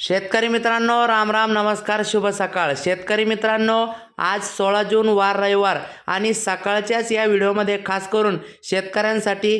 शेतकरी मित्रांनो राम राम नमस्कार शुभ सकाळ. शेतकरी मित्रांनो आज सोळा जून वार रविवार आणि सकाळच्याच या व्हिडिओमध्ये खास करून शेतकऱ्यांसाठी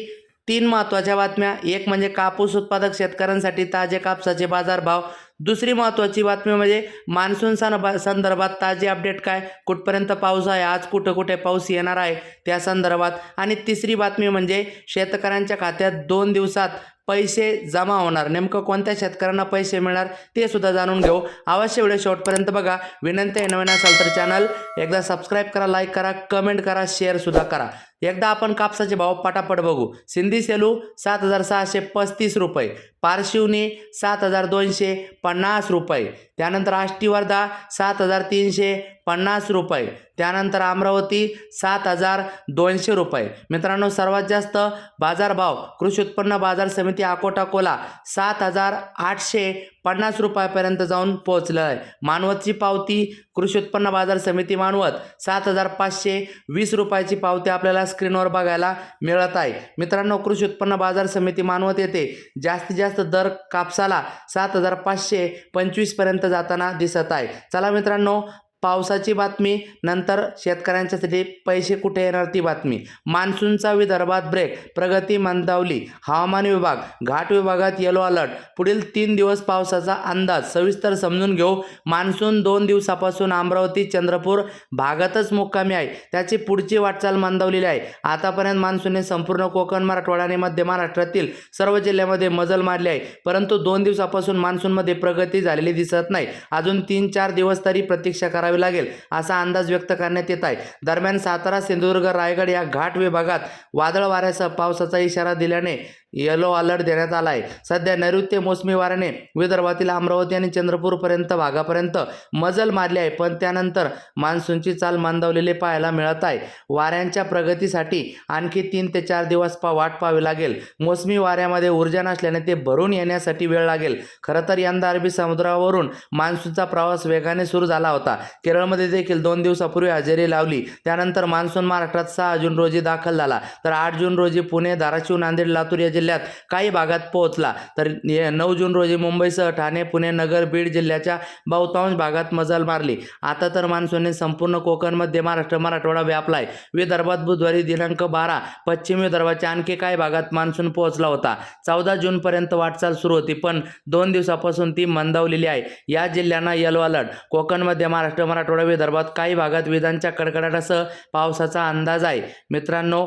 तीन महत्त्वाच्या बातम्या. एक म्हणजे कापूस उत्पादक शेतकऱ्यांसाठी ताजे कापसाचे बाजारभाव. दुसरी महत्त्वाची बातमी म्हणजे मान्सून सन संदर्भात ताजे अपडेट काय? कुठपर्यंत पाऊस आहे? आज कुठं कुठे पाऊस येणार आहे? त्या संदर्भात. आणि तिसरी बातमी म्हणजे शेतकऱ्यांच्या खात्यात दोन दिवसात पैसे जमा होणार. नेमकं कोणत्या शेतकऱ्यांना पैसे मिळणार ते सुद्धा जाणून घेऊ. अवश्य व्हिडिओ शेवटपर्यंत बघा. विनंती आहे नवीन असाल तर चॅनल एकदा सबस्क्राईब करा लाईक करा कमेंट करा शेअर सुद्धा करा. एकदा आपण कापसाचे भाव पटापट बघू. सिंधी सेलू सात हजार सहाशे पस्तीस रुपये. पारशिवनी सात हजार दोनशे पन्नास रुपये. त्यानंतर आष्टी वर्धा सात हजार तीनशे पन्नास रुपये. त्यानंतर अमरावती सात हजार दोनशे रुपये. मित्रांनो सर्वात जास्त बाजारभाव कृषी उत्पन्न बाजार समिती अकोटा कोला सात हजार आठशे पन्नास रुपयापर्यंत जाऊन पोहोचलं आहे मानवतची पावती कृषी उत्पन्न बाजार समिती मानवत सात हजार पाचशे वीस रुपयाची पावती आपल्याला स्क्रीनवर बघायला मिळत आहे. मित्रांनो कृषी उत्पन्न बाजार समिती मानवत येथे जास्तीत जास्त दर कापसाला सात हजार पाचशे पंचवीसपर्यंत जाताना दिसत आहे. चला मित्रांनो पावसाची बातमी नंतर शेतकऱ्यांच्यासाठी पैसे कुठे येणार ती बातमी. मान्सूनचा विदर्भात ब्रेक प्रगती मंदावली. हवामान विभाग घाट विभागात येलो अलर्ट पुढील तीन दिवस पावसाचा अंदाज. सविस्तर समजून घेऊ. मान्सून दोन दिवसापासून अमरावती चंद्रपूर भागातच मुक्कामी आहे. त्याची पुढची वाटचाल मंदावलेली आहे. आतापर्यंत मान्सूनने संपूर्ण कोकण मराठवाडा आणि मध्य महाराष्ट्रातील सर्व जिल्ह्यामध्ये मजल मारली आहे. परंतु दोन दिवसापासून मान्सूनमध्ये प्रगती झालेली दिसत नाही. अजून तीन चार दिवस तरी प्रतीक्षा करावी लागेल असा अंदाज व्यक्त करण्यात येत आहे. दरम्यान सातारा सिंधुदुर्ग रायगड या घाट विभागात वादळ वाऱ्यासह पावसाचा इशारा दिल्याने येलो अलर्ट देण्यात आला आहे. सध्या नैऋत्य मोसमी वाऱ्याने विदर्भातील अमरावती आणि चंद्रपूरपर्यंत भागापर्यंत मजल मारली आहे. पण त्यानंतर मान्सूनची चाल मंदावलेली पाहायला मिळत आहे. वाऱ्यांच्या प्रगतीसाठी आणखी तीन ते चार दिवस पा वाट पाहावी लागेल. मोसमी वाऱ्यामध्ये ऊर्जा नसल्याने ते भरून येण्यासाठी वेळ लागेल. खरं तर यंदा अरबी समुद्रावरून मान्सूनचा प्रवास वेगाने सुरू झाला होता. केरळमध्ये देखील दोन दिवसापूर्वी हजेरी लावली. त्यानंतर मान्सून महाराष्ट्रात सहा जून रोजी दाखल झाला. तर आठ जून रोजी पुणे धाराशिव नांदेड लातूर या जिल्ह्यात काही भागात पोहोचला. तर नऊ जून रोजी मुंबईसह ठाणे पुणे नगर बीड जिल्ह्याच्या बहुतांश भागात मजल मारली. आता तर मान्सूनने संपूर्ण कोकणमध्ये महाराष्ट्र मराठवाडा व्यापलाय विदर्भात बुधवारी दिनांक बारा पश्चिम विदर्भाच्या आणखी काही भागात मान्सून पोहोचला होता. चौदा जूनपर्यंत वाटचाल सुरू होती पण दोन दिवसापासून ती मंदावलेली आहे. या जिल्ह्यांना येलो अलर्ट कोकणमध्ये महाराष्ट्र मराठवाडा विदर्भात काही भागात विजांच्या कडकडाटासह पावसाचा अंदाज आहे. मित्रांनो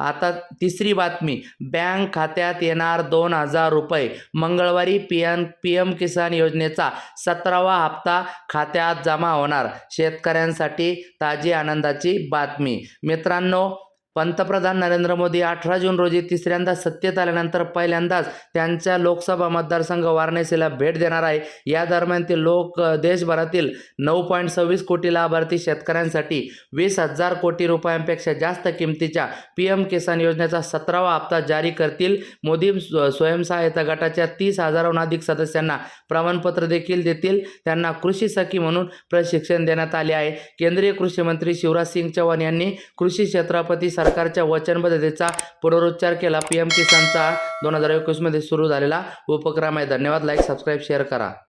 आता तिसरी बातमी. बँक खात्यात येणार दोन हजार रुपये. मंगळवारी P M P M Kisan योजनेचा सतरावा हप्ता खात्यात जमा होणार. शेतकऱ्यांसाठी ताजी आनंदाची बातमी. मित्रांनो पंतप्रधान नरेंद्र मोदी अठरा जून रोजी तिसऱ्यांदा सत्तेत आल्यानंतर पहिल्यांदाच त्यांच्या लोकसभा मतदारसंघ वाराणसीला भेट देणार आहे. या दरम्यान ते लोक देशभरातील नऊ पॉईंट सव्वीस कोटी लाभार्थी शेतकऱ्यांसाठी वीस हजार कोटी रुपयांपेक्षा जास्त किमतीच्या पी एम किसान योजनेचा सतरावा हप्ता जारी करतील. मोदी स्वयंसहायता गटाच्या तीस हजाराहून अधिक सदस्यांना प्रमाणपत्र देखील देतील. त्यांना कृषी सखी म्हणून प्रशिक्षण देण्यात आले आहे. केंद्रीय कृषी मंत्री शिवराज सिंग चौहान यांनी कृषी क्षेत्रापती सरकारच्या वचनबद्धतेचा पुनरुच्चार केला. पी एम किसानचा दोन हजार एकवीसमध्ये सुरू झालेला उपक्रम आहे. धन्यवाद. लाईक सबस्क्राईब शेअर करा.